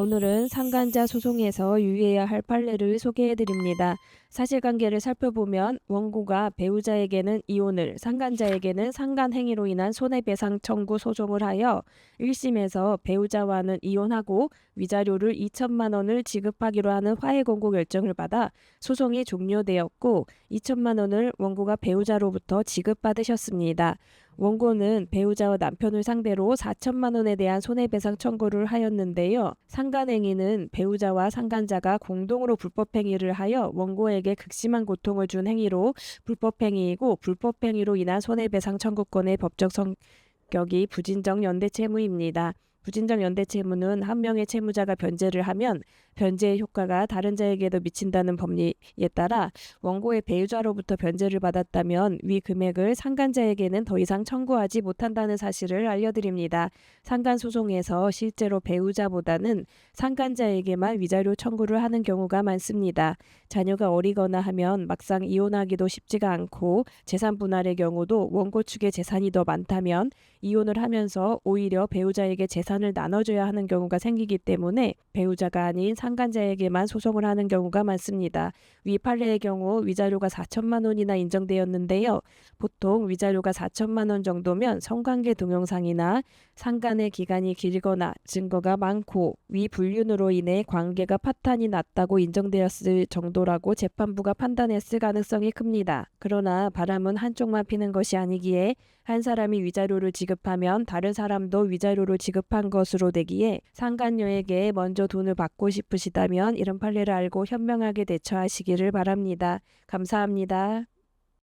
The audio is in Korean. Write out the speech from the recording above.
오늘은 상간자 소송에서 유의해야 할 판례를 소개해 드립니다. 사실관계를 살펴보면 원고가 배우자에게는 이혼을, 상간자에게는 상간 행위로 인한 손해배상 청구 소송을 하여 1심에서 배우자와는 이혼하고 위자료를 2천만 원을 지급하기로 하는 화해 공고 결정을 받아 소송이 종료되었고 2천만 원을 원고가 배우자로부터 지급받으셨습니다. 원고는 배우자와 남편을 상대로 4천만 원에 대한 손해배상 청구를 하였는데요. 상간행위는 배우자와 상간자가 공동으로 불법행위를 하여 원고에게 극심한 고통을 준 행위로 불법행위이고 불법행위로 인한 손해배상 청구권의 법적 성격이 부진정 연대 채무입니다. 부진정 연대 채무는 한 명의 채무자가 변제를 하면 변제의 효과가 다른 자에게도 미친다는 법리에 따라 원고의 배우자로부터 변제를 받았다면 위 금액을 상간자에게는 더 이상 청구하지 못한다는 사실을 알려드립니다. 상간 소송에서 실제로 배우자보다는 상간자에게만 위자료 청구를 하는 경우가 많습니다. 자녀가 어리거나 하면 막상 이혼하기도 쉽지가 않고 재산 분할의 경우도 원고 측의 재산이 더 많다면 이혼을 하면서 오히려 배우자에게 재산 을 나눠줘야 하는 경우가 생기기 때문에 배우자가 아닌 상간자에게만 소송을 하는 경우가 많습니다. 위 판례의 경우 위자료가 4천만 원이나 인정되었는데요. 보통 위자료가 4천만 원 정도면 성관계 동영상이나 상간의 기간이 길거나 증거가 많고 위 불륜으로 인해 관계가 파탄이 났다고 인정되었을 정도라고 재판부가 판단했을 가능성이 큽니다. 그러나 바람은 한쪽만 피는 것이 아니기에 한 사람이 위자료를 지급하면 다른 사람도 위자료를 지급 한 것으로 되기에 상간녀에게 먼저 돈을 받고 싶으시다면 이런 판례를 알고 현명하게 대처하시기를 바랍니다. 감사합니다.